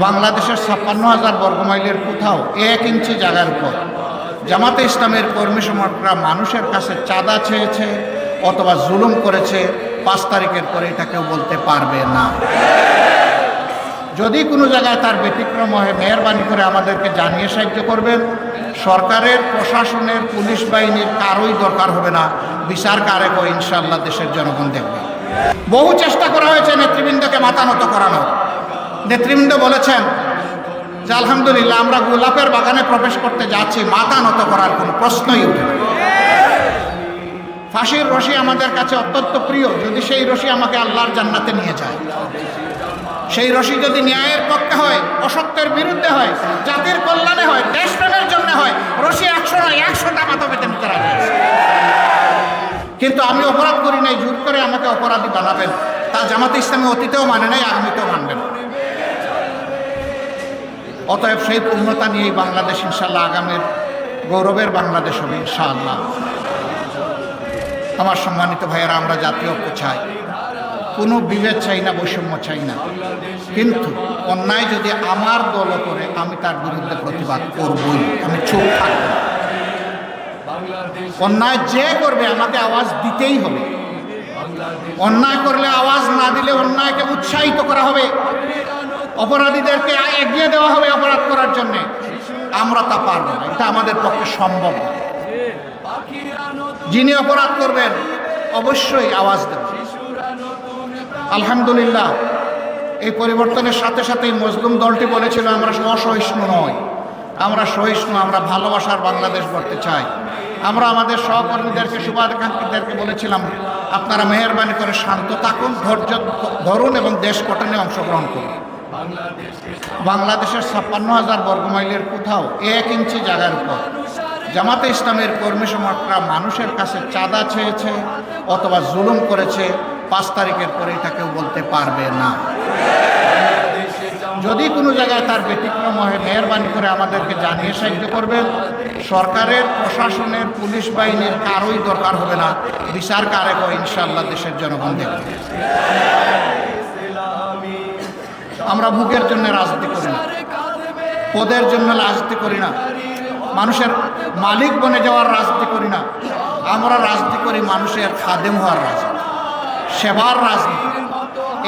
বাংলাদেশের ছাপ্পান্ন হাজার বর্গমাইলের কোথাও এক ইঞ্চি জায়গার উপর। জামাতে ইসলামের কর্মী সমর্থকরা মানুষের কাছে চাঁদা চেয়েছে অথবা জুলুম করেছে, পাঁচ তারিখের পরে এটা কেউ বলতে পারবে না। যদি কোনো জায়গায় তার ব্যতিক্রম হয়, মেহরবানি করে আমাদেরকে জানিয়ে সাহায্য করবেন। সরকারের, প্রশাসনের, পুলিশ বাহিনীর কারোই দরকার হবে না। বিচার কারেক ইনশাল্লাহ দেশের জনগণ দেখবে। বহু চেষ্টা করা হয়েছে নেতৃবৃন্দকে মাথা নত করানোর। নেতৃবৃন্দ বলেছেন যে আলহামদুলিল্লাহ আমরা গোলাপের বাগানে প্রবেশ করতে যাচ্ছি, মাথা নত করার কোনো প্রশ্নই না। ফাঁসির রশি আমাদের কাছে অত্যন্ত প্রিয়, যদি সেই রশি আমাকে আল্লাহর জান্নাতে নিয়ে যায়। সেই রশি যদি ন্যায়ের পক্ষে হয়, অসত্যের বিরুদ্ধে হয়, জাতির কল্যাণে হয়, দেশপ্রেমের জন্য হয়, রশি একশো নয়, একশোটা মাথা পেতে নিতে রাজি কিন্তু আমি অপরাধ করি নাই, জোর করে আমাকে অপরাধী বানাবেন। তা জামাতে ইসলামী অতীতেও মানে নাই, আগামীতেও মানবেন। না। অতএব সেই পূর্ণতা নিয়েই বাংলাদেশ ইনশাল্লাহ আগামীর গৌরবের বাংলাদেশ হবে ইনশাআল্লাহ। আমার সম্মানিত ভাইয়েরা, আমরা জাতীয় ঐক্য চাই। কোনো বিভেদ চাই না, বৈষম্য চাই না। কিন্তু অন্যায় যদি আমার দল করে, আমি তার বিরুদ্ধে প্রতিবাদ করবই। আমি চুপ থাকব। অন্যায় যে করবে, আমাকে আওয়াজ দিতেই হবে। অন্যায় করলে আওয়াজ না দিলে অন্যায়কে উৎসাহিত করা হবে। অপরাধীদেরকে এগিয়ে দেওয়া হবে অপরাধ করার জন্যে। আমরা তা পারব না, এটা আমাদের পক্ষে সম্ভব না। যিনি অপরাধ করবেন, অবশ্যই আওয়াজ দেবেন। আলহামদুলিল্লাহ, এই পরিবর্তনের সাথে সাথে মজলুম দলটি বলেছিল, আমরা অসহিষ্ণু নয় আমরা সহিষ্ণু, আমরা ভালোবাসার বাংলাদেশ গড়তে চাই। আমরা আমাদের সহকর্মীদেরকে শুভাকাঙ্ক্ষীদেরকে বলেছিলাম, আপনারা মেহরবানি করে শান্ত থাকুন, ধৈর্য ধরুন এবং দেশ গঠনে অংশগ্রহণ করুন। বাংলাদেশের ছাপ্পান্ন হাজার বর্গমাইলের কোথাও এক ইঞ্চি জায়গার উপর জামাতে ইসলামের কর্মী সমর্থকরা মানুষের কাছে চাঁদা চেয়েছে অথবা জুলুম করেছে, পাঁচ তারিখের পরে এটা কেউ বলতে পারবে না। যদি কোনো জায়গায় তার ব্যতিক্রম হয়, মেহরবানি করে আমাদেরকে জানিয়ে সাহায্য করবেন সরকারের, প্রশাসনের, পুলিশ বাহিনীর কারোই দরকার হবে না। বিচার কারেক ইনশাল্লাহ দেশের জনগণ দেখবে। আমরা ভোগের জন্য রাজনীতি করি না। পদের জন্য রাজনীতি করি না। মানুষের মালিক বনে যাওয়ার রাজনীতি করি না। আমরা রাজনীতি করি মানুষের খাদেম হওয়ার রাজনীতি, সেবার রাজনীতি।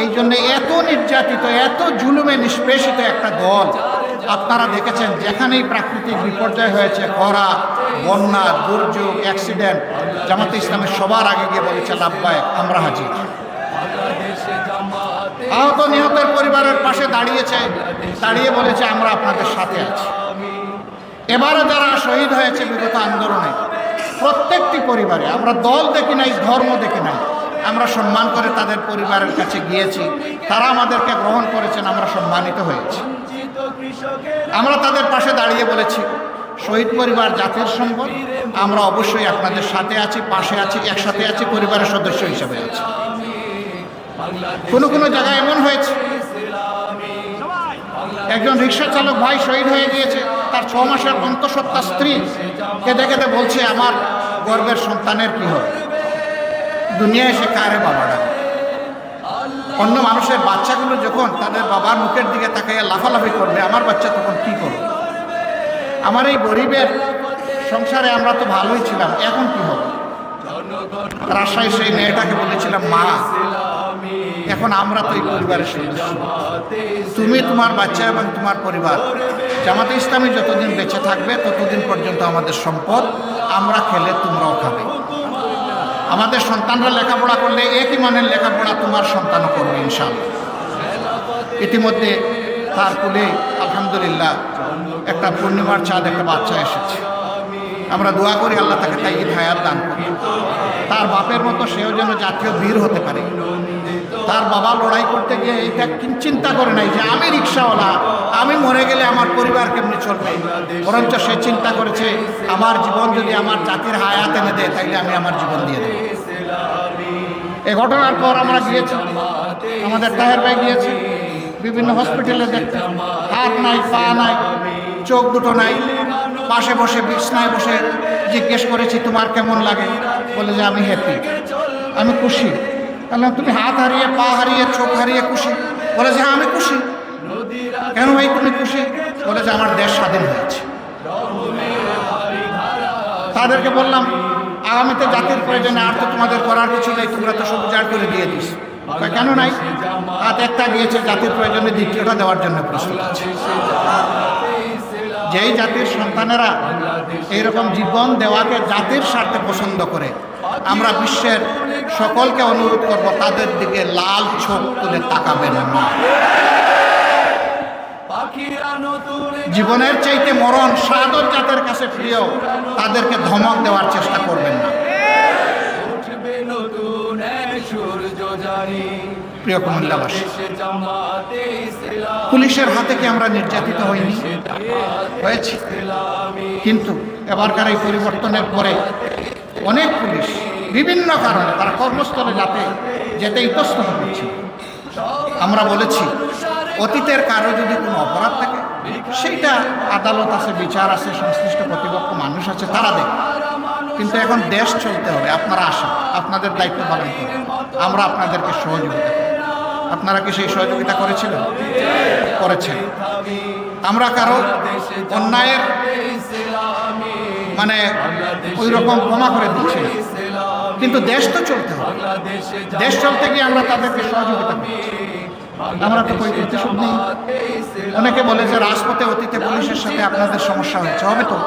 এই জন্য এত নির্যাতিত, এত জুলুমে নিষ্পেষিত একটা দল, আপনারা দেখেছেন, যেখানেই প্রাকৃতিক বিপর্যয় হয়েছে, খরা, বন্যা, দুর্যোগ, অ্যাক্সিডেন্ট, জামাতে ইসলামের সবার আগে গিয়ে বলেছে লাভবায় আমরা হাজির। আহত নিহতের পরিবারের পাশে দাঁড়িয়েছে, দাঁড়িয়ে বলেছে, আমরা আপনাদের সাথে আছি। এবারে যারা শহীদ হয়েছে বিগত আন্দোলনে, প্রত্যেকটি পরিবারে, আমরা দল দেখি নাই, ধর্ম দেখি নাই, আমরা সম্মান করে তাদের পরিবারের কাছে গিয়েছি, তারা আমাদেরকে গ্রহণ করেছেন, আমরা সম্মানিত হয়েছি। আমরা তাদের পাশে দাঁড়িয়ে বলেছি, শহীদ পরিবার জাতির সম্পদ, আমরা অবশ্যই আপনাদের সাথে আছি, পাশে আছি, একসাথে আছি, পরিবারের সদস্য হিসেবে আছি। কোনো কোনো জায়গায় এমন হয়েছে। একজন রিক্সা চালক ভাই শহীদ হয়ে গিয়েছে, তার ছ মাসের অন্তঃসত্ত্বা স্ত্রী কেঁদে কেঁদে বলছে, আমার গর্বের সন্তানের কি হবে? দুনিয়ায় এসে কারে বাবা ডাকে অন্য মানুষের বাচ্চাগুলো যখন তাদের বাবার মুখের দিকে তাকাইয়া লাফালাফি করবে, আমার বাচ্চা তখন কি করবে? আমার এই গরিবের সংসারে আমরা তো ভালোই ছিলাম, এখন কি হবে? রাজশাহী সেই মেয়েটাকে বলেছিলাম, মা এখন আমরা তো এই পরিবারের সদস্য। তুমি তোমার বাচ্চা এবং তোমার পরিবার। জামাতে ইসলামী যতদিন বেঁচে থাকবে, ততদিন পর্যন্ত আমাদের সম্পদ আমরা খেলে তোমরাও খাবে। আমাদের সন্তানরা লেখাপড়া করলে একই মানের লেখাপড়া তোমার সন্তানও করবে ইনশাল্লাহ ইতিমধ্যে তার কুলে আলহামদুলিল্লাহ একটা পূর্ণিমার চাঁদ একটা বাচ্চা এসেছে। আমরা দোয়া করি আল্লাহ তাকে তাই হায়াত দান করি তার বাপের মতো সেও যেন জাতীয় বীর হতে পারে। তার বাবা লড়াই করতে গিয়ে কিন- চিন্তা করে নাই যে আমি রিক্সাওয়ালা, আমি মরে গেলে আমার পরিবার কেমনি চলবে? বরঞ্চ সে চিন্তা করেছে, আমার জীবন যদি আমার জাতির হায়াত এনে দেয়, তাইলে আমি আমার জীবন দিয়ে দেবো। এ ঘটনার পর আমরা গিয়েছি, আমাদের তাহের ভাই গিয়েছি, বিভিন্ন হসপিটালে দেখতে। হাত নাই, পা নাই, চোখ দুটো নাই, পাশে বসে, বিছনায় বসে জিজ্ঞেস করেছি, তোমার কেমন লাগে? বলে যে, আমি হ্যাপি আমি খুশি। বললাম, তুমি হাত হারিয়ে, পা হারিয়ে, চোখ হারিয়ে খুশি? বলে যে হ্যাঁ আমি খুশি। কেন ভাই, তুমি খুশি? বলে যে, আমার দেশ স্বাধীন হয়েছে। তাদেরকে বললাম, আগামীতে জাতির প্রয়োজনে আর তো তোমাদের করার কিছু নেই, তোমরা তো সব উজাড় করে দিয়ে দিস। কেন নাই? হাত একটা দিয়েছে, জাতির প্রয়োজনে দ্বিতীয়টা দেওয়ার জন্য প্রস্তুত আছে। যেই জাতির সন্তানেরা এইরকম জীবন দেওয়াকে জাতির স্বার্থে পছন্দ করে আমরা বিশ্বের সকলকে অনুরোধ করব তাদের দিকে লাল চোখ তুলে তাকাবেন না। জীবনের চাইতে মরণ সাদর জাতের কাছে প্রিয় তাদেরকে ধমক দেওয়ার চেষ্টা করবেন না। প্রিয় কুমিল্লাবাসী পুলিশের হাতে কি আমরা নির্যাতিত হইনি? হয়েছি। কিন্তু এবারকার এই পরিবর্তনের পরে অনেক পুলিশ বিভিন্ন কারণে তারা কর্মস্থলে যাতে যেতে ইতস্তত করছে আমরা বলেছি, অতীতের কারও যদি কোনো অপরাধ থাকে, সেইটা আদালত আছে, বিচার আছে, সংশ্লিষ্ট কর্তৃপক্ষ, মানুষ আছে, তারা দেখে কিন্তু এখন দেশ চলতে হবে। আপনারা আসেন, আপনাদের দায়িত্ব পালন করুন। আমরা আপনাদেরকে সহযোগিতা করব। আপনারা কি সেই সহযোগিতা করেছিলেন? করেছেন। আমরা কারও অন্যায়ের মানে ওই রকম ক্ষমা করে দিচ্ছি কিন্তু দেশ তো চলতে হবে। দেশ চলতে গিয়ে আমরা তাদেরকে সহযোগিতা আমরা তো প্রতিশোধ নেই। অনেকে বলে যে রাজপথে অতীতে পুলিশের সাথে আপনাদের সমস্যা হচ্ছে হবে তো।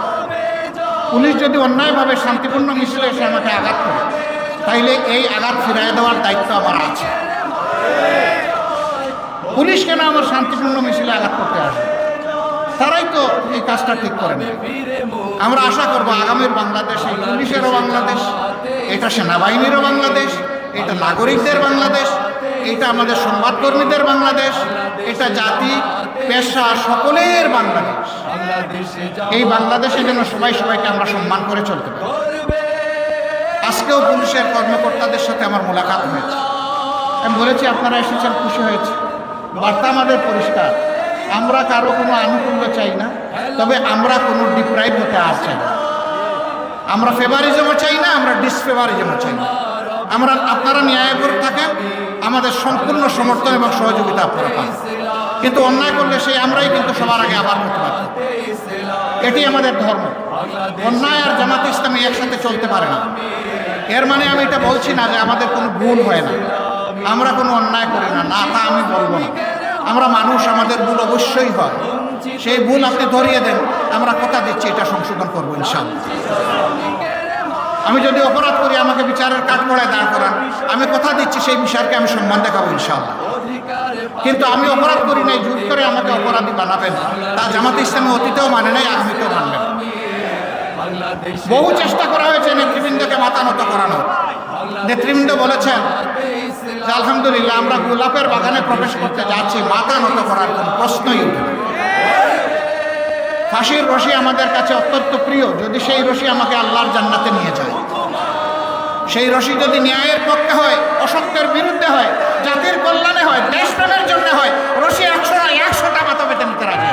পুলিশ যদি অন্যায়ভাবে শান্তিপূর্ণ মিছিলে এসে আমাকে আঘাত করে, তাইলে এই আঘাত ফিরাই দেওয়ার দায়িত্ব আমার আছে। পুলিশ কেন আমার শান্তিপূর্ণ মিছিলে আঘাত করতে আসবে তারাই তো এই কাজটা ঠিক করে আমরা আশা করব আগামীর বাংলাদেশ, এই পুলিশেরও বাংলাদেশ, এটা সেনাবাহিনীরও বাংলাদেশ, এটা নাগরিকদের বাংলাদেশ, এটা আমাদের সংবাদকর্মীদের বাংলাদেশ, এটা জাতি, পেশা সকলের বাংলাদেশ। এই বাংলাদেশে যেন সবাই সবাইকে আমরা সম্মান করে চলতে পারি। আজকেও পুলিশের কর্মকর্তাদের সাথে আমার মোলাকাত হয়েছে। আমি বলেছি, আপনারা এসেছেন, খুশি হয়েছে। বার্তা আমাদের পরিষ্কার। আমরা কারও কোনো আনুকূল্য চাই না, তবে আমরা কোনো ডিপ্রাইভ হতে আর চাই না। আমরা ফেভারিজমও চাই না, আমরা ডিসফেভারিজমও চাই না। আমরা, আপনারা ন্যায় করে থাকেন, আমাদের সম্পূর্ণ সমর্থন এবং সহযোগিতা আপনারা পান। কিন্তু অন্যায় করলে সেই আমরাই কিন্তু সবার আগে আবার প্রতিবাদ করব। এটি আমাদের ধর্ম। অন্যায় আর জামাত ইসলামী একসাথে চলতে পারে না। এর মানে আমি এটা বলছি না যে আমাদের কোনো ভুল হয় না। আমরা কোনো অন্যায় করি না না, তা আমি বলব না। আমরা মানুষ, আমাদের ভুল অবশ্যই হয়। সেই ভুল আপনি ধরিয়ে দেন, আমরা কথা দিচ্ছি, এটা সংশোধন করব ইনশাল্লাহ আমি যদি অপরাধ করি, আমাকে বিচারের কাঠগড়ায় দাঁড় করান, আমি কথা দিচ্ছি, সেই বিচারকে আমি সম্মান দেখাবো ইনশাল্লাহ কিন্তু আমি অপরাধ করি নাই জোর করে আমাকে অপরাধী বানাবেন তা জামাতে ইসলামী অতীতেও মানে নাই, আগামীতেও মানবেন বহু চেষ্টা করা হয়েছে নেতৃবৃন্দকে মাথা নত করানোর। নেতৃবৃন্দ বলেছেন যে আলহামদুলিল্লাহ আমরা গোলাপের বাগানে প্রবেশ করতে যাচ্ছি, মাথা নত করার কোনো প্রশ্নই উঠে ফাঁসির রশি আমাদের কাছে অত্যন্ত প্রিয়। যদি সেই রশি আমাকে আল্লাহর জান্নাতে নিয়ে যায়। সেই রশি যদি ন্যায়ের পক্ষে হয়, অসত্যের বিরুদ্ধে হয়, জাতির কল্যাণে হয়, দেশপ্রেমের জন্য হয়, রশি একশো একশোটা মাথা পেতে নিতে রাজি।